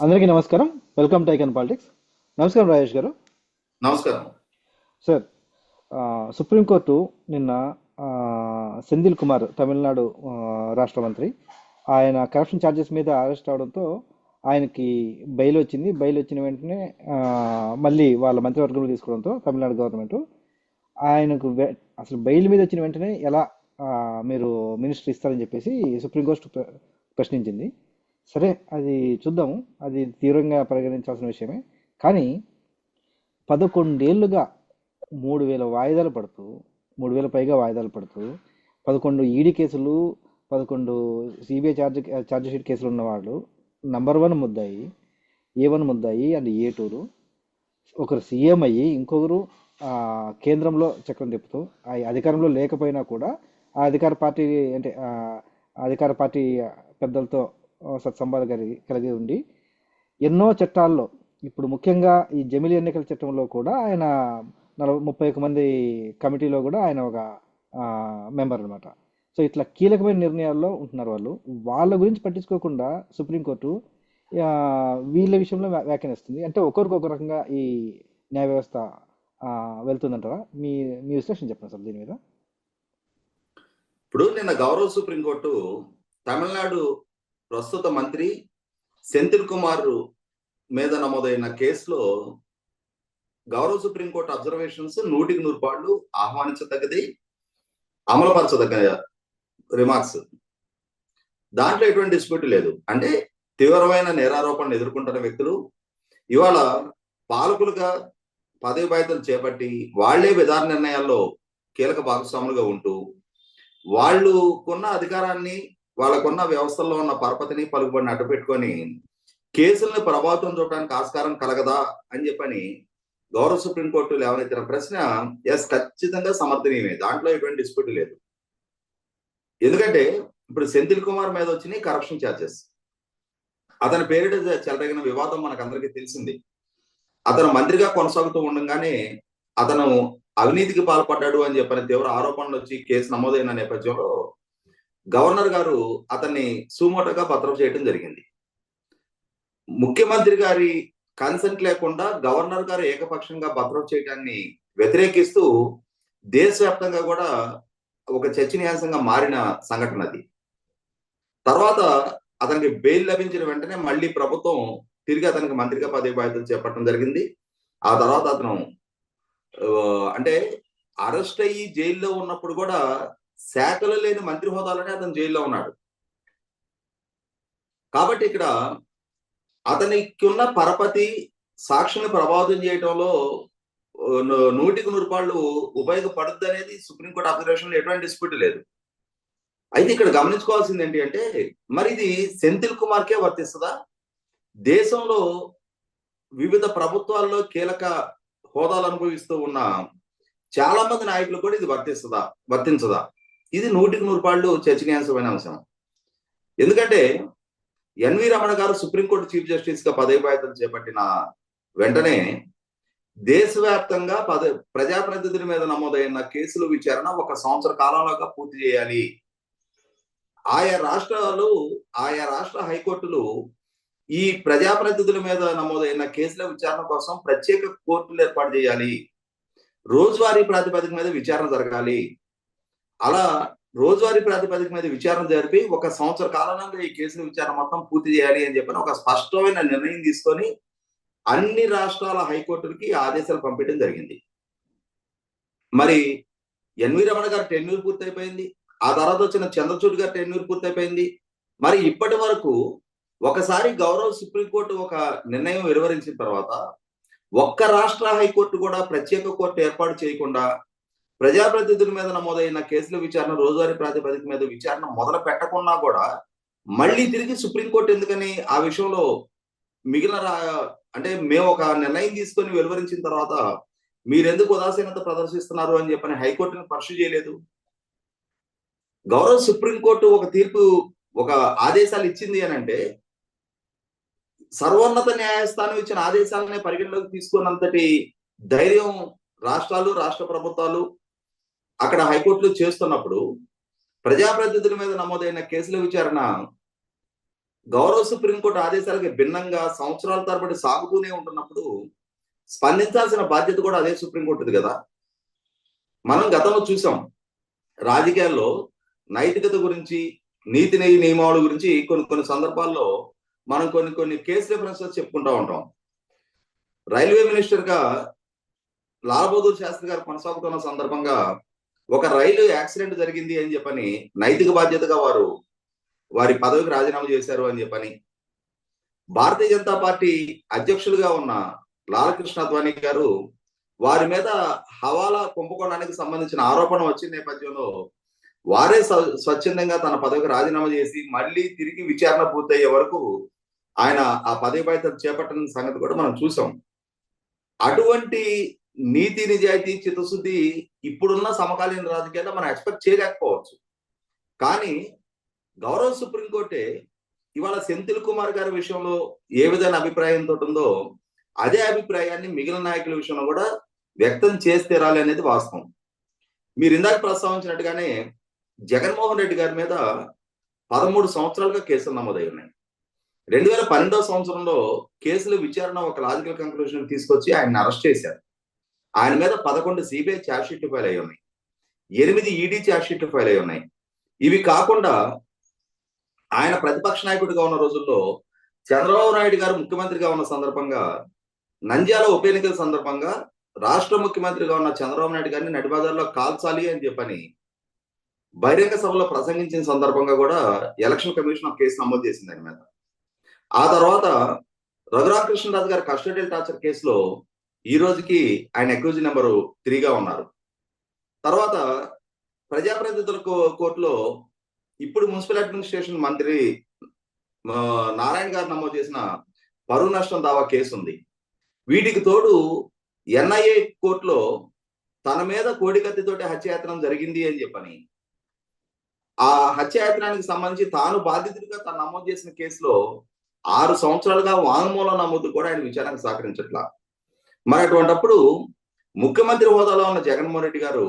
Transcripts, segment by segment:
అందరికీ నమస్కారం. Welcome to icon politics నమస్కారం రాజేష్ గారు. నమస్కారం. సార్ సుప్రీంకోర్టు నిన్న ఆ, సెంధిల్ కుమార్ తమిళనాడు రాష్ట్ర మంత్రి ఆయన కరప్షన్ ఛార్జెస్ మీద అరెస్ట్ అవడంతో ఆయనకి బెయిల్ వచ్చింది. బెయిల్ వచ్చిన వెంటనే మళ్ళీ వాళ్ళ మంత్రివర్గంలో తీసుకోవడంతో తమిళనాడు గవర్నమెంట్ ఆయనకు అసలు బెయిల్ మీద వచ్చిన వెంటనే ఎలా మీరు మినిస్టర్ ఇస్తారని చెప్పేసి సుప్రీంకోర్టు ప్ర- ప్రశ్నించింది. సరే అది చూద్దాము అది తీవ్రంగా పరిగణించాల్సిన విషయమే. కానీ పదకొండేళ్ళుగా మూడు వేల వాయిదాలు పడుతూ మూడు వేల పైగా వాయిదాలు పడుతూ పదకొండు ఈడీ కేసులు పదకొండు సిబిఐ ఛార్జ్ ఛార్జ్ షీట్ కేసులు ఉన్నవాళ్ళు నంబర్ వన్ ముద్దాయి ఏ వన్ ముద్దాయి అండ్ ఏ టూరు ఒకరు సీఎం అయ్యి ఇంకొకరు కేంద్రంలో చక్రం తిప్పుతూ ఆ అధికారంలో లేకపోయినా కూడా ఆ అధికార పార్టీ అంటే అధికార పార్టీ పెద్దలతో సత్సంబాధ కలిగి కలిగి ఉండి ఎన్నో చట్టాల్లో ఇప్పుడు ముఖ్యంగా ఈ జమిలి ఎన్నికల చట్టంలో కూడా ఆయన నలభై ముప్పై ఒక మంది కమిటీలో కూడా ఆయన ఒక మెంబర్ అన్నమాట. సో ఇట్లా కీలకమైన నిర్ణయాల్లో ఉంటున్నారు వాళ్ళు. వాళ్ళ గురించి పట్టించుకోకుండా సుప్రీంకోర్టు వీళ్ళ విషయంలో వ్యాఖ్యానిస్తుంది. అంటే ఒకరికి ఒక రకంగా ఈ న్యాయ వ్యవస్థ వెళ్తుందంటారా? మీ మీ విశ్లేషణ చెప్పండి సార్ దీని మీద. ఇప్పుడు నిన్న గౌరవ సుప్రీంకోర్టు తమిళనాడు ప్రస్తుత మంత్రి సెంథిల్ కుమార్ మీద నమోదైన కేసులో గౌరవ సుప్రీంకోర్టు అబ్జర్వేషన్స్ నూటికి నూరు పాళ్ళు ఆహ్వానించదగ్గది అమలుపరచదగ్గ రిమార్క్స్ దాంట్లో ఎటువంటి డిస్ప్యూట్ లేదు. అంటే తీవ్రమైన నేరారోపణలు ఎదుర్కొంటున్న వ్యక్తులు ఇవాళ పాలకులుగా పదవి బాధ్యతలు చేపట్టి వాళ్ళే విధాన నిర్ణయాల్లో కీలక భాగస్వాములుగా ఉంటూ వాళ్ళకున్న అధికారాన్ని వాళ్ళకున్న వ్యవస్థల్లో ఉన్న పరపతిని పలుకుబడిని అడ్డుపెట్టుకొని కేసుల్ని ప్రభావితం చూడడానికి ఆస్కారం కలగదా అని చెప్పని గౌరవ సుప్రీంకోర్టు లేవనెత్తిన ప్రశ్న ఎస్ ఖచ్చితంగా సమర్థనీయమే. దాంట్లో ఎటువంటి డిస్ప్యూట్ లేదు. ఎందుకంటే ఇప్పుడు సెంథిల్ కుమార్ మీద వచ్చినాయి కరప్షన్ ఛార్జెస్ అతని పేరిట చెలరగిన వివాదం మనకందరికీ తెలిసింది. అతను మంత్రిగా కొనసాగుతూ ఉండగానే అతను అవినీతికి పాల్పడ్డాడు అని చెప్పని తీవ్ర ఆరోపణలు వచ్చి కేసు నమోదైన నేపథ్యంలో గవర్నర్ గారు అతన్ని సుమోటోగా భద్రం చేయడం జరిగింది. ముఖ్యమంత్రి గారి కన్సెంట్ లేకుండా గవర్నర్ గారు ఏకపక్షంగా భద్రం చేయడాన్ని వ్యతిరేకిస్తూ దేశవ్యాప్తంగా కూడా ఒక చర్చనీయాంశంగా మారిన సంఘటన అది. తర్వాత అతనికి బెయిల్ లభించిన వెంటనే మళ్ళీ ప్రభుత్వం తిరిగి అతనికి మంత్రిగా పదవి బాధ్యతలు చేపట్టడం జరిగింది. ఆ తర్వాత అతను అంటే అరెస్ట్ అయ్యి జైల్లో ఉన్నప్పుడు కూడా శాఖలు లేని మంత్రి హోదాలోనే అతను జైల్లో ఉన్నాడు. కాబట్టి ఇక్కడ అతనికి ఉన్న పరపతి సాక్షిని ప్రభావితం చేయటంలో నూటికి నూరుపాళ్ళు ఉపయోగపడుద్ది అనేది సుప్రీంకోర్టు అబ్జర్వేషన్ ఎటువంటి డిస్ప్యూట్ లేదు. అయితే ఇక్కడ గమనించుకోవాల్సింది ఏంటి అంటే మరి ఇది సెంథిల్ కుమార్కే వర్తిస్తుందా? దేశంలో వివిధ ప్రభుత్వాల్లో కీలక హోదాలు అనుభవిస్తూ ఉన్న చాలా మంది నాయకులు కూడా ఇది వర్తిస్తుందా వర్తించదా? ఇది నూటికి నూరు పాళ్ళు చర్చనీయాంశమైన అంశం. ఎందుకంటే ఎన్వి రమణ గారు సుప్రీంకోర్టు చీఫ్ జస్టిస్గా పదవి బాధ్యతలు చేపట్టిన వెంటనే దేశవ్యాప్తంగా పద ప్రజాప్రతినిధుల మీద నమోదైన కేసుల విచారణ ఒక సంవత్సర కాలంలోగా పూర్తి చేయాలి. ఆయా రాష్ట్రాలు ఆయా రాష్ట్ర హైకోర్టులు ఈ ప్రజాప్రతినిధుల మీద నమోదైన కేసుల విచారణ కోసం ప్రత్యేక కోర్టులు ఏర్పాటు చేయాలి. రోజువారీ ప్రాతిపదిక మీద విచారణ జరగాలి. అలా రోజువారీ ప్రాతిపదిక మీద విచారణ జరిపి ఒక సంవత్సర కాలంలో ఈ కేసుల విచారణ మొత్తం పూర్తి చేయాలి అని చెప్పని ఒక స్పష్టమైన నిర్ణయం తీసుకొని అన్ని రాష్ట్రాల హైకోర్టులకి ఆదేశాలు పంపించడం జరిగింది. మరి ఎన్వి రమణ గారు టెన్యూర్ పూర్తయిపోయింది. ఆ తర్వాత వచ్చిన చంద్రచూడ్ గారు టెన్యూర్ పూర్తయిపోయింది. మరి ఇప్పటి వరకు ఒకసారి గౌరవ సుప్రీంకోర్టు ఒక నిర్ణయం వెలువరించిన తర్వాత ఒక్క రాష్ట్ర హైకోర్టు కూడా ప్రత్యేక కోర్టు ఏర్పాటు చేయకుండా ప్రజాప్రతినిధుల మీద నమోదైన కేసుల విచారణ రోజువారీ ప్రాతిపదిక మీద విచారణ మొదలు పెట్టకుండా కూడా మళ్ళీ తిరిగి సుప్రీంకోర్టు ఎందుకని ఆ విషయంలో మిగిలిన అంటే మేము ఒక నిర్ణయం తీసుకొని వెలువరించిన తర్వాత మీరెందుకు ఉదాసీనత ప్రదర్శిస్తున్నారు అని చెప్పని హైకోర్టుని పర్సు చేయలేదు. గౌరవ సుప్రీంకోర్టు ఒక తీర్పు ఒక ఆదేశాలు ఇచ్చింది అని అంటే సర్వోన్నత న్యాయస్థానం ఇచ్చిన ఆదేశాలనే పరిగణలోకి తీసుకున్నంతటి ధైర్యం రాష్ట్రాలు రాష్ట్ర ప్రభుత్వాలు అక్కడ హైకోర్టులు చేస్తున్నప్పుడు ప్రజాప్రతినిధుల మీద నమోదైన కేసుల విచారణ గౌరవ సుప్రీంకోర్టు ఆదేశాలకు భిన్నంగా సంవత్సరాల తరబడి సాగుతూనే ఉంటున్నప్పుడు స్పందించాల్సిన బాధ్యత కూడా అదే సుప్రీంకోర్టుది కదా. మనం గతంలో చూసాం. రాజకీయాల్లో నైతికత గురించి నీతి నియ- నియమావళి గురించి కొన్ని కొన్ని సందర్భాల్లో మనం కొన్ని కొన్ని కేసు రిఫరెన్సెస్ చెప్పుకుంటా ఉంటాం. రైల్వే మినిస్టర్గా లాల్ బహదూర్ శాస్త్రి గారు కొనసాగుతున్న సందర్భంగా ఒక రైలు యాక్సిడెంట్ జరిగింది అని చెప్పని నైతిక బాధ్యతగా వారు వారి పదవికి రాజీనామా చేశారు అని చెప్పని భారతీయ జనతా పార్టీ అధ్యక్షులుగా ఉన్న లాలకృష్ణ అద్వానీ గారు వారి మీద హవాలా కుంభకోణానికి సంబంధించిన ఆరోపణ వచ్చిన నేపథ్యంలో వారే స్వ- స్వచ్ఛందంగా తన పదవికి రాజీనామా చేసి మళ్ళీ తిరిగి విచారణ పూర్తయ్యే వరకు ఆయన ఆ పదవి బాధ్యత చేపట్టిన సంగతి కూడా మనం చూసాం. అటువంటి నీతి నిజాయితీ చిత్తశుద్ధి ఇప్పుడున్న సమకాలీన రాజకీయాల్లో మనం ఎక్స్పెక్ట్ చేయలేకపోవచ్చు. కానీ గౌరవ సుప్రీంకోర్టే ఇవాళ సెంతిల్ కుమార్ గారి విషయంలో ఏ విధమైన అభిప్రాయంతో ఉందో అదే అభిప్రాయాన్ని మిగిలిన నాయకుల విషయంలో కూడా వ్యక్తం చేసి తీరాలి అనేది వాస్తవం. మీరు ఇందాక ప్రస్తావించినట్టుగానే జగన్మోహన్ రెడ్డి గారి మీద పదమూడు సంవత్సరాలుగా కేసులు నమోదై ఉన్నాయి. రెండు వేల పన్నెండవ సంవత్సరంలో కేసుల విచారణ ఒక లాజికల్ కంక్లూషన్ తీసుకొచ్చి ఆయన అరెస్ట్ చేశారు. ఆయన మీద పదకొండు సిబిఐ ఛార్జ్షీట్లు ఫైల్ అయి ఉన్నాయి. ఎనిమిది ఈడీ ఛార్జ్షీట్లు ఫైల్ అయి ఉన్నాయి. ఇవి కాకుండా ఆయన ప్రతిపక్ష నాయకుడిగా ఉన్న రోజుల్లో చంద్రబాబు నాయుడు గారు ముఖ్యమంత్రిగా ఉన్న సందర్భంగా నంద్యాల ఉప ఎన్నికల సందర్భంగా రాష్ట్ర ముఖ్యమంత్రిగా ఉన్న చంద్రబాబు నాయుడు గారిని నడిబజార్లో కాల్చాలి అని చెప్పని బహిరంగ సభలో ప్రసంగించిన సందర్భంగా కూడా ఎలక్షన్ కమిషన్ ఒక కేసు నమోదు చేసింది దాని మీద. ఆ తర్వాత రఘురామకృష్ణరాజు గారి కస్టడియల్ టార్చర్ కేసులో ఈ రోజుకి ఆయన అక్యూజ్ నెంబరు త్రీగా ఉన్నారు. తర్వాత ప్రజాప్రతినిధుల కో- కోర్టులో ఇప్పుడు మున్సిపల్ అడ్మినిస్ట్రేషన్ మంత్రి నారాయణ గారు నమోదు చేసిన పరువు నష్టం దావా కేసు ఉంది. వీటికి తోడు ఎన్ఐఏ కోర్టులో తన మీద కోడికత్తితోటి హత్యాయత్నం జరిగింది అని చెప్పని ఆ హత్యాయత్నానికి సంబంధించి తాను బాధితుడిగా తను నమోదు చేసిన కేసులో ఆరు సంవత్సరాలుగా వాంగ్మూలం నమోదు కూడా ఆయన విచారణకు సహకరించట్లా. మరి అటువంటిప్పుడు ముఖ్యమంత్రి హోదాలో ఉన్న జగన్మోహన్ రెడ్డి గారు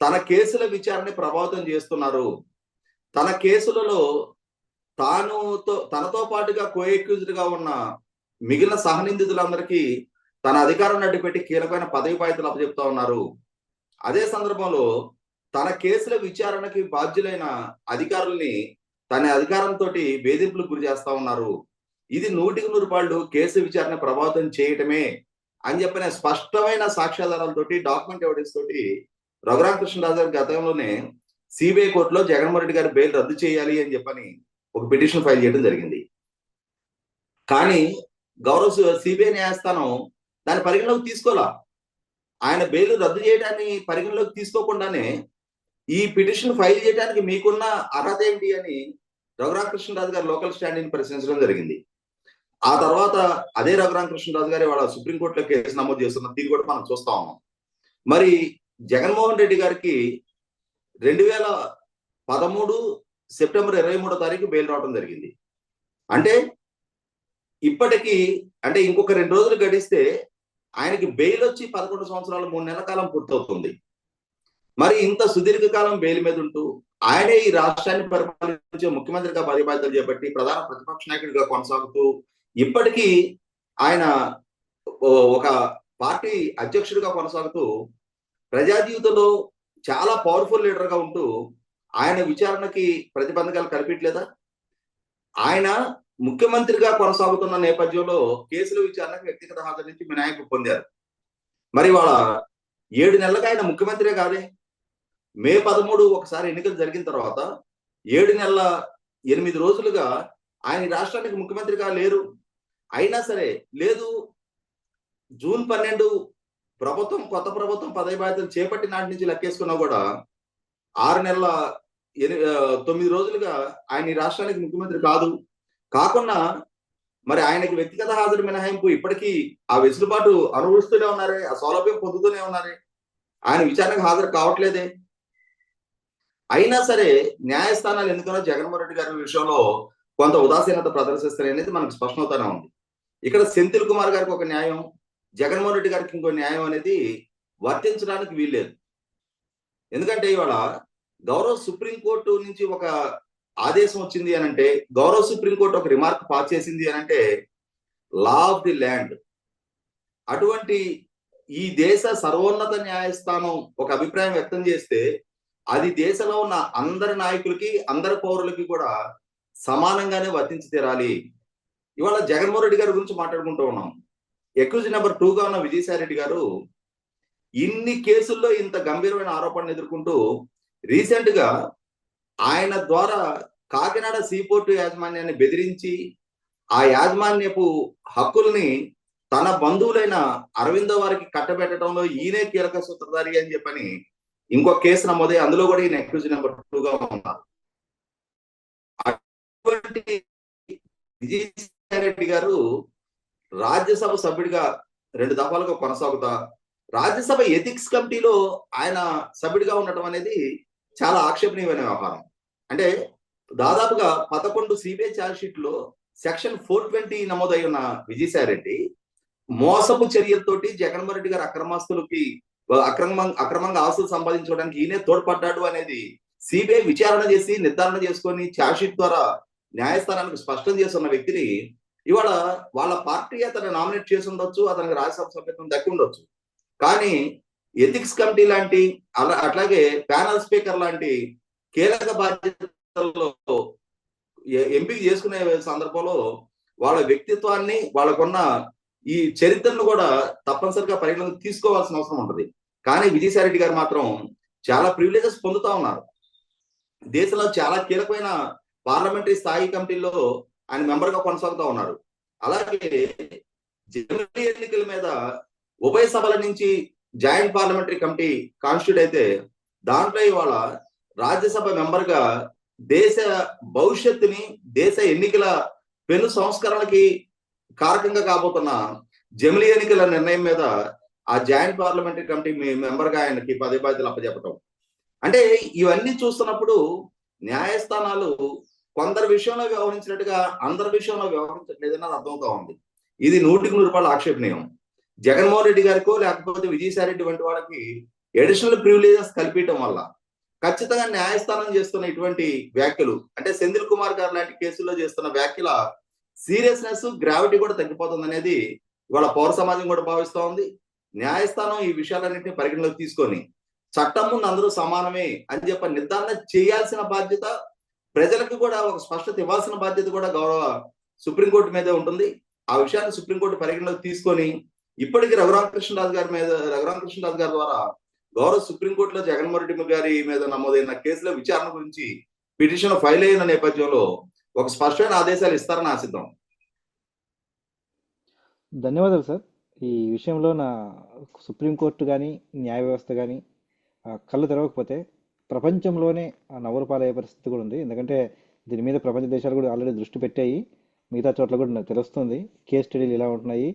తన కేసుల విచారణ ప్రభావితం చేస్తున్నారు. తన కేసులలో తానుతో తనతో పాటుగా కో గా ఉన్న మిగిలిన సహనిందితులందరికీ తన అధికారం అడ్డుపెట్టి కీలకమైన పదవి బాధ్యతలు అప్పచెప్తా ఉన్నారు. అదే సందర్భంలో తన కేసుల విచారణకి బాధ్యులైన అధికారుల్ని తన అధికారంతో వేధింపులకు గురి చేస్తా ఉన్నారు. ఇది నూటికి నూరు పాళ్ళు కేసు విచారణ ప్రభావితం చేయటమే అని చెప్పిన స్పష్టమైన సాక్ష్యాధారాలతోటి డాక్యుమెంట్ ఎవిడెన్స్ తోటి రఘురామకృష్ణరాజు గారి గతంలోనే సిబిఐ కోర్టులో జగన్మోహన్ రెడ్డి గారి బెయిల్ రద్దు చేయాలి అని చెప్పని ఒక పిటిషన్ ఫైల్ చేయడం జరిగింది. కానీ గౌరవ సిబిఐ న్యాయస్థానం దాని పరిగణలోకి తీసుకోలా. ఆయన బెయిల్ రద్దు చేయడాన్ని పరిగణలోకి తీసుకోకుండానే ఈ పిటిషన్ ఫైల్ చేయడానికి మీకున్న అర్హత ఏంటి అని రఘురామకృష్ణరాజు గారు లోకల్ స్టాండింగ్ ప్రశ్నించడం జరిగింది. ఆ తర్వాత అదే రఘురామకృష్ణరాజు గారి వాళ్ళ సుప్రీంకోర్టులో కేసు నమోదు చేస్తున్న దీన్ని కూడా మనం చూస్తా ఉన్నాం. మరి జగన్మోహన్ రెడ్డి గారికి రెండు వేల పదమూడు సెప్టెంబర్ ఇరవై మూడో తారీఖు బెయిల్ రావడం జరిగింది. అంటే ఇప్పటికి అంటే ఇంకొక రెండు రోజులు గడిస్తే ఆయనకి బెయిల్ వచ్చి పదకొండు సంవత్సరాలు మూడు నెలల కాలం పూర్తవుతుంది. మరి ఇంత సుదీర్ఘ కాలం బెయిల్ మీద ఉంటూ ఆయనే ఈ రాష్ట్రాన్ని పరిపాలించే ముఖ్యమంత్రిగా పది బాధ్యతలు చేపట్టి ప్రధాన ప్రతిపక్ష నాయకుడిగా కొనసాగుతూ ఇప్పటికీ ఆయన ఓ- ఒక పార్టీ అధ్యక్షుడిగా కొనసాగుతూ ప్రజా జీవితంలో చాలా పవర్ఫుల్ లీడర్గా ఉంటూ ఆయన విచారణకి ప్రతిబంధకాలు కల్పించలేదా ఆయన ముఖ్యమంత్రిగా కొనసాగుతున్న నేపథ్యంలో కేసుల విచారణకు వ్యక్తిగత హాజరు నుంచి వినాయకుడు పొందారు. మరి వాళ్ళ ఏడు నెలలకు ఆయన ముఖ్యమంత్రే కాదే? మే పదమూడు ఒకసారి ఎన్నికలు జరిగిన తర్వాత ఏడు నెలల ఎనిమిది రోజులుగా ఆయన రాష్ట్రానికి ముఖ్యమంత్రిగా లేరు. అయినా సరే లేదు జూన్ పన్నెండు ప్రభుత్వం కొత్త ప్రభుత్వం పదవి బాధ్యతలు చేపట్టి నాటి నుంచి లెక్కేసుకున్నా కూడా ఆరు నెలల తొమ్మిది రోజులుగా ఆయన ఈ రాష్ట్రానికి ముఖ్యమంత్రి కాదు. కాకుండా మరి ఆయనకి వ్యక్తిగత హాజరు మినహాయింపు ఇప్పటికీ ఆ వెసులుబాటు అనుభవిస్తూనే ఉన్నారే ఆ సౌలభ్యం పొందుతూనే ఉన్నారే. ఆయన విచారణకు హాజరు కావట్లేదే. అయినా సరే న్యాయస్థానాలు ఎందుకనో జగన్మోహన్ రెడ్డి గారి విషయంలో కొంత ఉదాసీనత ప్రదర్శిస్తారనేది మనకు స్పష్టమవుతానే ఉంది. ఇక్కడ సెంతిల్ కుమార్ గారికి ఒక న్యాయం జగన్మోహన్ రెడ్డి గారికి ఇంకో న్యాయం అనేది వర్తించడానికి వీల్లేదు. ఎందుకంటే ఇవాళ గౌరవ సుప్రీంకోర్టు నుంచి ఒక ఆదేశం వచ్చింది అని అంటే గౌరవ సుప్రీంకోర్టు ఒక రిమార్క్ పాస్ చేసింది అని అంటే లా ఆఫ్ ది ల్యాండ్. అటువంటి ఈ దేశ సర్వోన్నత న్యాయస్థానం ఒక అభిప్రాయం వ్యక్తం చేస్తే అది దేశంలో ఉన్న అందరి నాయకులకి అందరి పౌరులకి కూడా సమానంగానే వర్తించి తీరాలి. ఇవాళ జగన్మోహన్ రెడ్డి గారి గురించి మాట్లాడుకుంటూ ఉన్నాం. ఎక్యూజ్ నెంబర్ టూగా ఉన్న విజయసాయి రెడ్డి గారు ఇన్ని కేసుల్లో ఇంత గంభీరమైన ఆరోపణలు ఎదుర్కొంటూ రీసెంట్గా ఆయన ద్వారా కాకినాడ సీపోర్టు యాజమాన్యాన్ని బెదిరించి ఆ యాజమాన్యపు హక్కుల్ని తన బంధువులైన అరవిందో వారికి కట్టబెట్టడంలో ఈయనే కీలక సూత్రధారి అని చెప్పని ఇంకో కేసు నమోదై అందులో కూడా ఈయన ఎక్యూజ్ నెంబర్ టూగా ఉన్నారు. అటువంటి రెడ్డి గారు రాజ్యసభ సభ్యుడిగా రెండు దఫాలుగా కొనసాగుతా రాజ్యసభ ఎథిక్స్ కమిటీలో ఆయన సభ్యుడిగా ఉండటం అనేది చాలా ఆక్షేపణీయమైన వ్యవహారం. అంటే దాదాపుగా పదకొండు సిబిఐ ఛార్జ్ షీట్లో సెక్షన్ ఫోర్ ట్వంటీ నమోదై ఉన్న విజయసాయిరెడ్డి మోసపు చర్యలతోటి జగన్మోహన్ రెడ్డి గారు అక్రమస్తులకి అక్రమ అక్రమంగా ఆస్తులు సంపాదించుకోవడానికి ఈయనే తోడ్పడ్డాడు అనేది సిబిఐ విచారణ చేసి నిర్ధారణ చేసుకొని ఛార్జ్ షీట్ ద్వారా న్యాయస్థానానికి స్పష్టం చేస్తున్న వ్యక్తిని ఇవాళ వాళ్ళ పార్టీ అతను నామినేట్ చేసి ఉండొచ్చు అతనికి రాజ్యసభ సభ్యత్వం దక్కి ఉండొచ్చు. కానీ ఎథిక్స్ కమిటీ లాంటి అలా అట్లాగే ప్యానల్ స్పీకర్ లాంటి కీలక బాధ్యతల్లో ఎంపిక చేసుకునే సందర్భంలో వాళ్ళ వ్యక్తిత్వాన్ని వాళ్ళకున్న ఈ చరిత్రను కూడా తప్పనిసరిగా పరిగణలోకి తీసుకోవాల్సిన అవసరం ఉంటుంది. కానీ విజయసాయిరెడ్డి గారు మాత్రం చాలా ప్రివిలేజెస్ పొందుతా ఉన్నారు. దేశంలో చాలా కీలకమైన పార్లమెంటరీ స్థాయి కమిటీల్లో ఆయన మెంబర్గా కొనసాగుతా ఉన్నారు అలాగే జనరల్ ఎన్నికల మీద ఉభయ సభల నుంచి జాయింట్ పార్లమెంటరీ కమిటీ కాన్స్టిట్యూట్ అయితే దాంట్లో ఇవాళ రాజ్యసభ మెంబర్గా దేశ భవిష్యత్తుని దేశ ఎన్నికల పెను సంస్కరణకి కారకంగా కాబోతున్న జమిలి ఎన్నికల నిర్ణయం మీద ఆ జాయింట్ పార్లమెంటరీ కమిటీ మెంబర్గా ఆయనకి పదే బాధ్యతలు అప్పచెప్పటం అంటే ఇవన్నీ చూస్తున్నప్పుడు న్యాయస్థానాలు కొందరి విషయంలో వ్యవహరించినట్టుగా అందరి విషయంలో వ్యవహరించట్లేదని అది అర్థం ఉంది. ఇది నూటికి నూరు రూపాయల ఆక్షేపణీయం. జగన్మోహన్ రెడ్డి గారికో లేకపోతే విజయసాయి రెడ్డి వంటి వాళ్ళకి అడిషనల్ ప్రివిలేజెస్ కల్పించడం వల్ల ఖచ్చితంగా న్యాయస్థానం చేస్తున్న ఇటువంటి వ్యాఖ్యలు అంటే సెంధిల్ కుమార్ గారు లాంటి కేసుల్లో చేస్తున్న వ్యాఖ్యల సీరియస్నెస్ గ్రావిటీ కూడా తగ్గిపోతుంది అనేది ఇవాళ పౌర సమాజం కూడా భావిస్తూ ఉంది. న్యాయస్థానం ఈ విషయాలన్నింటినీ పరిగణలోకి తీసుకొని చట్టం ముందు అందరూ సమానమే అని చెప్పి నిర్ధారణ చేయాల్సిన బాధ్యత ప్రజలకు కూడా ఒక స్పష్టత ఇవ్వాల్సిన బాధ్యత కూడా గౌరవ సుప్రీంకోర్టు మీదే ఉంటుంది. ఆ విషయాన్ని సుప్రీంకోర్టు పరిగణలోకి తీసుకొని ఇప్పటికీ రఘురామకృష్ణరాజు గారి మీద రఘురామకృష్ణరాజు గారి ద్వారా గౌరవ సుప్రీంకోర్టులో జగన్మోహన్ రెడ్డి గారి మీద నమోదైన కేసుల విచారణ గురించి పిటిషన్ ఫైల్ అయిన నేపథ్యంలో ఒక స్పష్టమైన ఆదేశాలు ఇస్తారని ఆశిద్దాం. ధన్యవాదాలు సార్. ఈ విషయంలో నా సుప్రీంకోర్టు కానీ న్యాయ వ్యవస్థ కానీ కళ్ళు తెరవకపోతే ప్రపంచంలోనే ఆ నవ్వురు పరిస్థితి కూడా ఉంది. ఎందుకంటే దీని మీద ప్రపంచ దేశాలు కూడా ఆల్రెడీ దృష్టి పెట్టాయి. మిగతా చోట్ల కూడా తెలుస్తుంది. కేస్ స్టడీలు ఇలా ఉంటున్నాయి.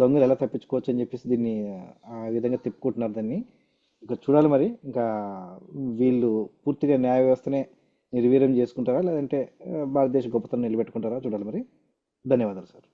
దొంగలు ఎలా తప్పించుకోవచ్చు అని చెప్పేసి దీన్ని ఆ విధంగా తిప్పుకుంటున్నారు దాన్ని. ఇంకా చూడాలి మరి. ఇంకా వీళ్ళు పూర్తిగా న్యాయ వ్యవస్థనే నిర్వీర్యం చేసుకుంటారా? లేదంటే భారతదేశ గొప్పతనం నిలబెట్టుకుంటారా? చూడాలి మరి. ధన్యవాదాలు సార్.